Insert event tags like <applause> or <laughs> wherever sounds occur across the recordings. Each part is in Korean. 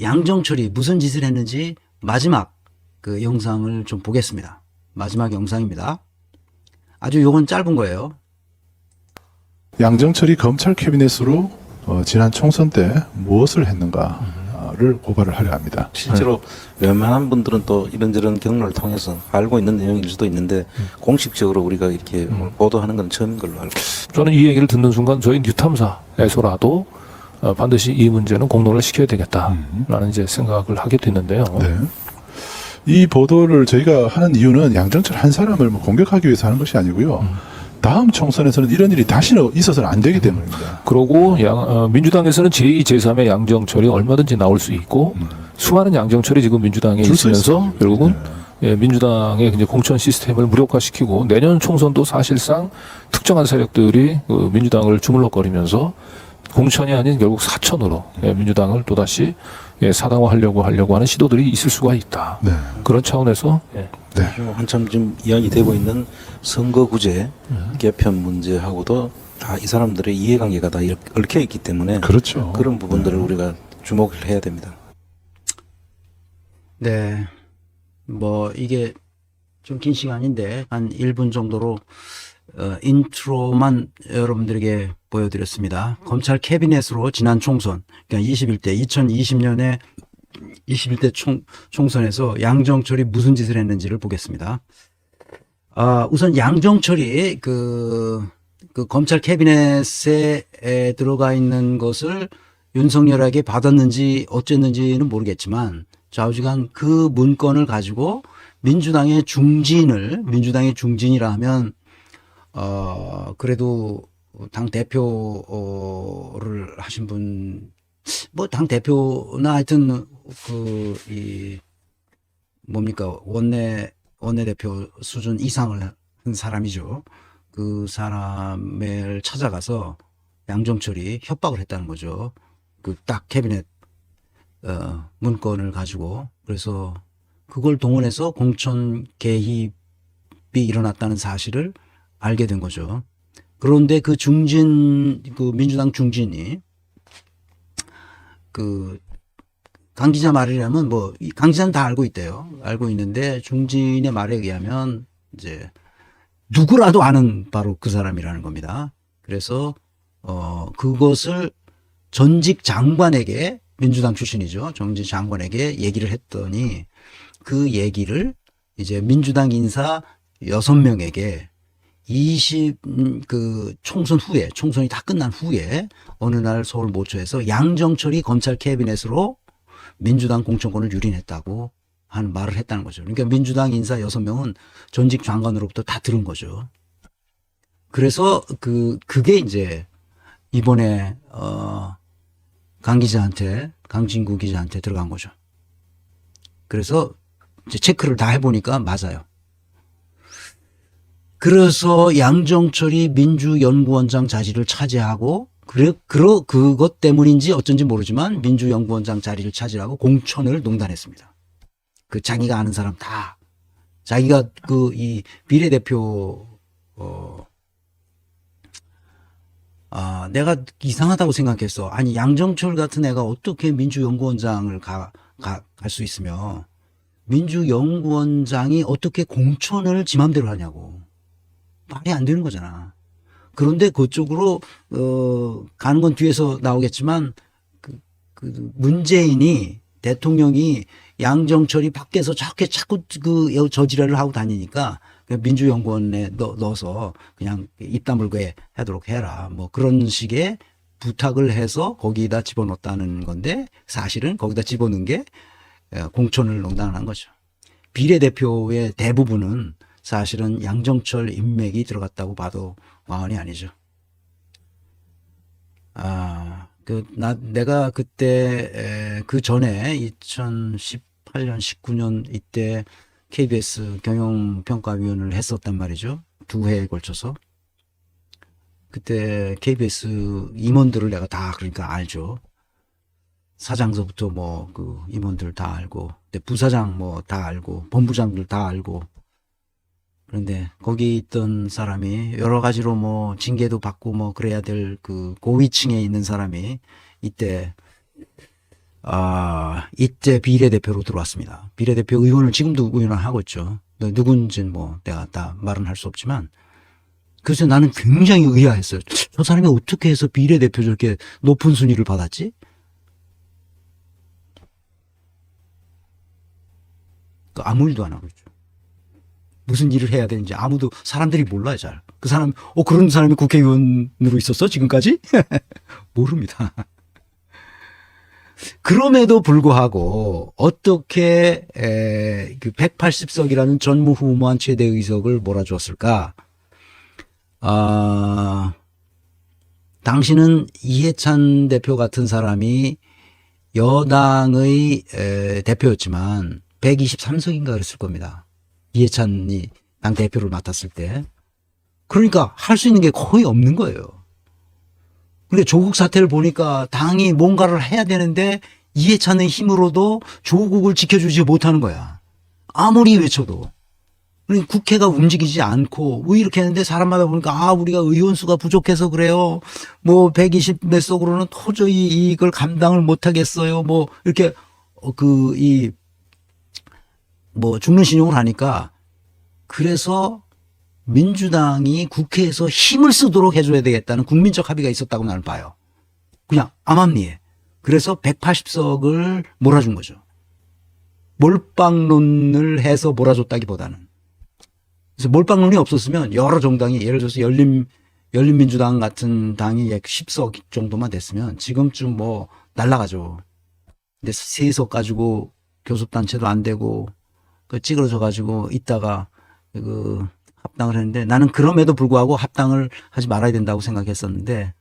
양정철이 무슨 짓을 했는지 마지막 그 영상을 좀 보겠습니다. 마지막 영상입니다. 아주 요건 짧은 거예요. 양정철이 검찰 캐비넷으로 어, 지난 총선 때 무엇을 했는가를 고발을 하려 합니다. 실제로 웬만한 분들은 또 이런저런 경로를 통해서 알고 있는 내용일 수도 있는데 공식적으로 우리가 이렇게 오늘 보도하는 건 처음인 걸로 알고 있습니다. 저는 이 얘기를 듣는 순간 저희 뉴탐사에서라도 어, 반드시 이 문제는 공론을 시켜야 되겠다라는 이제 생각을 하게 됐는데요. 네. 이 보도를 저희가 하는 이유는 양정철 한 사람을 뭐 공격하기 위해서 하는 것이 아니고요. 다음 총선에서는 이런 일이 다시는 있어서는 안 되기 때문입니다. 그러고 양, 어, 민주당에서는 제2, 제3의 양정철이 얼마든지 나올 수 있고 수많은 양정철이 지금 민주당에 있으면서. 결국은 네. 예, 민주당의 이제 공천 시스템을 무력화시키고 내년 총선도 사실상 특정한 세력들이 그 민주당을 주물럭거리면서 공천이 아닌 결국 사천으로 예, 민주당을 또다시 예, 사당화하려고 하려고 하는 시도들이 있을 수가 있다. 네. 그런 차원에서 예, 네. 한참 지금 이야기되고 있는 선거구제 개편 문제하고도 다 이 사람들의 이해관계가 다 이렇게 얽혀 있기 때문에 그렇죠. 그런 부분들을 우리가 주목을 해야 됩니다. 네. 뭐 이게 좀 긴 시간인데 한 1분 정도로 어, 인트로만 여러분들에게 보여드렸습니다. 검찰 캐비넷으로 지난 총선, 그러니까 21대 2020년에 21대 총, 총선에서 양정철이 무슨 짓을 했는지를 보겠습니다. 아, 우선 양정철이 그, 그 검찰 캐비넷에 에, 들어가 있는 것을 윤석열에게 받았는지 어쨌는지는 모르겠지만 좌우지간 그 문건을 가지고 민주당의 중진을 민주당의 중진이라 하면 어 그래도 당 대표를 하신 분 뭐 당 대표나 하여튼 그 이 뭡니까 원내 원내 대표 수준 이상을 한 사람이죠. 그 사람을 찾아가서 양정철이 협박을 했다는 거죠. 그 딱 캐비넷 어, 문건을 가지고 그래서 그걸 동원해서 공천 개입이 일어났다는 사실을 알게 된 거죠. 그런데 그 중진 그 민주당 중진이 그 강 기자 말이라면 뭐 강 기자는 다 알고 있대요. 알고 있는데 중진의 말에 의하면 이제 누구라도 아는 바로 그 사람이라는 겁니다. 그래서 어 그것을 전직 장관에게 민주당 출신이죠. 전직 장관에게 얘기를 했더니 그 얘기를 이제 민주당 인사 여섯 명에게 20, 음, 그, 총선 후에, 총선이 다 끝난 후에, 어느 날 서울 모처에서 양정철이 검찰 캐비넷으로 민주당 공천권을 유린했다고 하는 말을 했다는 거죠. 그러니까 민주당 인사 여섯 명은 전직 장관으로부터 다 들은 거죠. 그래서 그, 그게 이제 이번에, 어, 강 기자한테, 강진구 기자한테 들어간 거죠. 그래서 이제 체크를 다 해보니까 맞아요. 그래서 양정철이 민주연구원장 자리를 차지하고 그래 그러 그것 때문인지 어쩐지 모르지만 민주연구원장 자리를 차지하고 공천을 농단했습니다. 그 자기가 아는 사람 다 자기가 그 이 비례대표 어 아, 내가 이상하다고 생각했어. 아니, 양정철 같은 애가 어떻게 민주연구원장을 가, 가, 갈 수 있으며, 민주연구원장이 어떻게 공천을 지 맘대로 하냐고. 말이 안 되는 거잖아. 그런데 그쪽으로, 어, 가는 건 뒤에서 나오겠지만, 그, 그, 문재인이, 대통령이 양정철이 밖에서 저렇게 자꾸 그 저지랄을 하고 다니니까 그 민주연구원에 넣, 넣어서 그냥 입 다물게 하도록 해라. 뭐 그런 식의 부탁을 해서 거기다 집어넣었다는 건데 사실은 거기다 집어넣은 게 에, 공천을 농단한 거죠. 비례대표의 대부분은 사실은 양정철 인맥이 들어갔다고 봐도 과언이 아니죠. 아, 그, 나, 내가 그때, 에, 그 전에 2018년, 19년 이때 KBS 경영평가위원을 했었단 말이죠. 두 해에 걸쳐서. 그때 KBS 임원들을 내가 다 그러니까 알죠. 사장서부터 뭐 그 임원들 다 알고, 근데 부사장 뭐 다 알고, 본부장들 다 알고. 그런데 거기 있던 사람이 여러 가지로 뭐 징계도 받고 뭐 그래야 될 그 고위층에 있는 사람이 이때 아 이때 비례대표로 들어왔습니다. 비례대표 의원을 지금도 의원을 하고 있죠. 누군지는 뭐 내가 다 말은 할 수 없지만 그래서 나는 굉장히 의아했어요. 저 사람이 어떻게 해서 비례대표 저렇게 높은 순위를 받았지? 그 아무 일도 안 하고 있죠. 무슨 일을 해야 되는지 아무도 사람들이 몰라요 잘. 그 사람 어 그런 사람이 국회의원으로 있었어 지금까지? <laughs> 모릅니다. 그럼에도 불구하고 어떻게 에, 그 180석이라는 전무후무한 최대 의석을 몰아주었을까? 아, 당신은 이해찬 대표 같은 사람이 여당의 에, 대표였지만 123석인가 그랬을 겁니다. 이해찬이 당 대표를 맡았을 때. 그러니까 할 수 있는 게 거의 없는 거예요. 근데 조국 사태를 보니까 당이 뭔가를 해야 되는데 이해찬의 힘으로도 조국을 지켜주지 못하는 거야. 아무리 외쳐도. 그러니까 국회가 움직이지 않고 왜 이렇게 했는데 사람마다 보니까 아 우리가 의원 수가 부족해서 그래요. 뭐 120몇 석으로는 도저히 이걸 감당을 못 하겠어요. 뭐 이렇게 그 이 뭐 죽는 신용을 하니까 그래서 민주당이 국회에서 힘을 쓰도록 해줘야 되겠다는 국민적 합의가 있었다고 나는 봐요. 그냥 암암리에. 그래서 180석을 몰아준 거죠. 몰빵론을 해서 몰아줬다기보다는. 그래서 몰빵론이 없었으면 여러 정당이 예를 들어서 열린 열린민주당 같은 당이 약 10석 정도만 됐으면 지금쯤 뭐 날라가죠. 근데 세석 가지고 교섭단체도 안 되고 그 찌그러져 가지고 있다가 그 합당을 했는데 나는 그럼에도 불구하고 합당을 하지 말아야 된다고 생각했었는데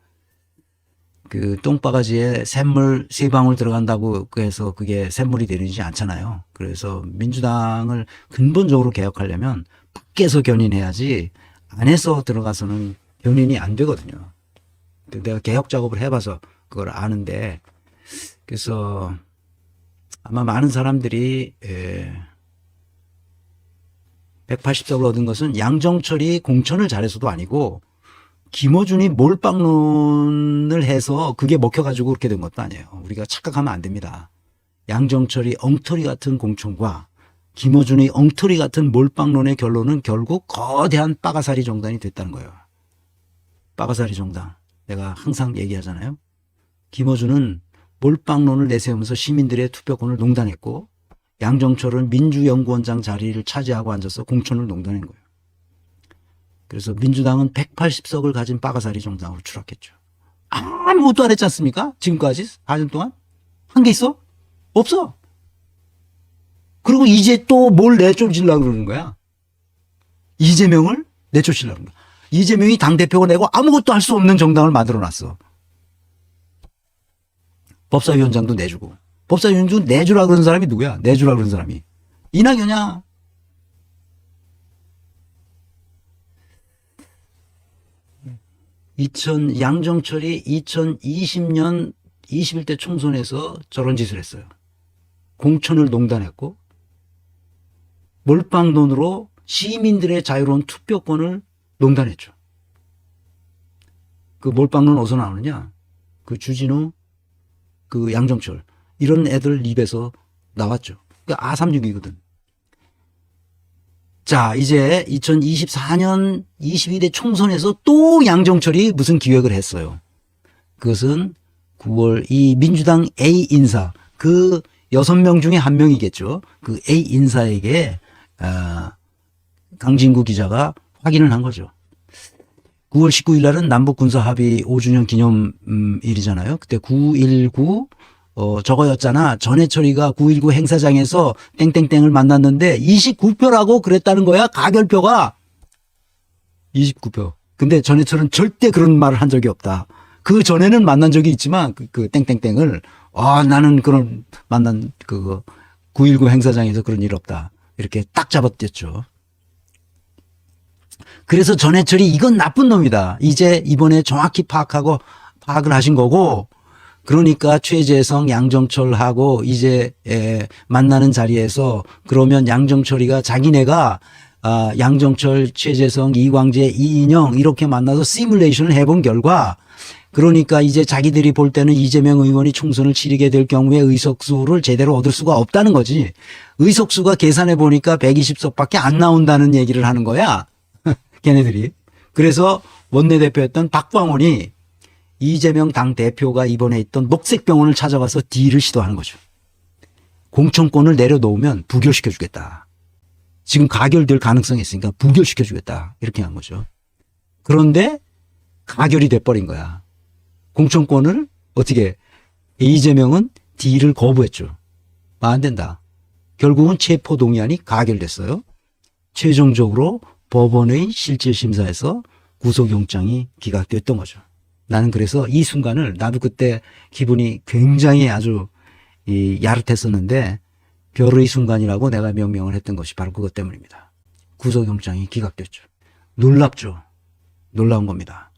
그 똥바가지에 샘물 세 방울 들어간다고 해서 그게 샘물이 내리지 않잖아요. 그래서 민주당을 근본적으로 개혁하려면 밖에서 견인해야지 안에서 들어가서는 견인이 안 되거든요. 내가 개혁 작업을 해봐서 그걸 아는데 그래서 아마 많은 사람들이 에, 180석을 얻은 것은 양정철이 공천을 잘해서도 아니고 김어준이 몰빵론을 해서 그게 먹혀가지고 그렇게 된 것도 아니에요. 우리가 착각하면 안 됩니다. 양정철이 엉터리 같은 공천과 김어준이 엉터리 같은 몰빵론의 결론은 결국 거대한 빠가사리 정당이 됐다는 거예요. 빠가사리 정당. 내가 항상 얘기하잖아요. 김어준은 몰빵론을 내세우면서 시민들의 투표권을 농단했고 양정철은 민주연구원장 자리를 차지하고 앉아서 공천을 농단한 거예요. 그래서 민주당은 180석을 가진 빠가사리 정당으로 추락했죠. 아무것도 안 했지 않습니까? 지금까지 4년 동안? 한 게 있어? 없어. 그리고 이제 또 뭘 내쫓으려고 그러는 거야? 이재명을 내쫓으려고 그러는 거야. 이재명이 당대표가 내고 아무것도 할 수 없는 정당을 만들어 놨어. 법사위원장도 내주고. 법사위원장 내주라 그런 사람이 누구야? 내주라 그런 사람이. 이낙연이야. 이천 양정철이 2020년 21대 총선에서 저런 짓을 했어요. 공천을 농단했고 몰빵돈으로 시민들의 자유로운 투표권을 농단했죠. 그 몰빵론 어디서 나오느냐? 그 주진우, 그 양정철 이런 애들 입에서 나왔죠. 그 아삼육이거든. 자, 이제 2024년 22대 총선에서 또 양정철이 무슨 기획을 했어요. 그것은 9월 이 민주당 A 인사 그 여섯 명 중에 한 명이겠죠. 그 A 인사에게 아, 강진구 기자가 확인을 한 거죠. 9월 19일 날은 남북 군사 합의 5주년 기념일이잖아요. 그때 919 어, 저거였잖아. 전해철이가 919 행사장에서 땡땡땡을 만났는데 29표라고 그랬다는 거야. 가결표가 29표. 근데 전해철은 절대 그런 말을 한 적이 없다. 그 전에는 만난 적이 있지만 그, 그 땡땡땡을 아 나는 그런 만난 그거 919 행사장에서 그런 일 없다. 이렇게 딱 잡아댔죠. 그래서 전해철이 이건 나쁜 놈이다. 이제 이번에 정확히 파악하고 파악을 하신 거고 그러니까 최재성, 양정철하고 이제 에, 만나는 자리에서 그러면 양정철이가 자기네가 아, 양정철, 최재성, 이광재, 이인영 이렇게 만나서 시뮬레이션을 해본 결과 그러니까 이제 자기들이 볼 때는 이재명 의원이 총선을 치르게 될 경우에 의석수를 제대로 얻을 수가 없다는 거지. 의석수가 계산해 보니까 120석밖에 안 나온다는 얘기를 하는 거야. <laughs> 걔네들이. 그래서 원내대표였던 박광원이 이재명 당 대표가 이번에 있던 녹색병원을 찾아가서 딜을 시도하는 거죠. 공천권을 내려놓으면 부결시켜 주겠다. 지금 가결될 가능성이 있으니까 부결시켜 주겠다. 이렇게 한 거죠. 그런데 가결이 돼버린 거야. 공천권을 어떻게 이재명은 딜을 거부했죠. 아, 안 된다. 결국은 체포 동의안이 가결됐어요. 최종적으로 법원의 실질심사에서 구속영장이 기각됐던 거죠. 나는 그래서 이 순간을 나도 그때 기분이 굉장히 아주 이 야릇했었는데 별의 순간이라고 내가 명명을 했던 것이 바로 그것 때문입니다. 구속영장이 기각됐죠. 놀랍죠. 놀라운 겁니다.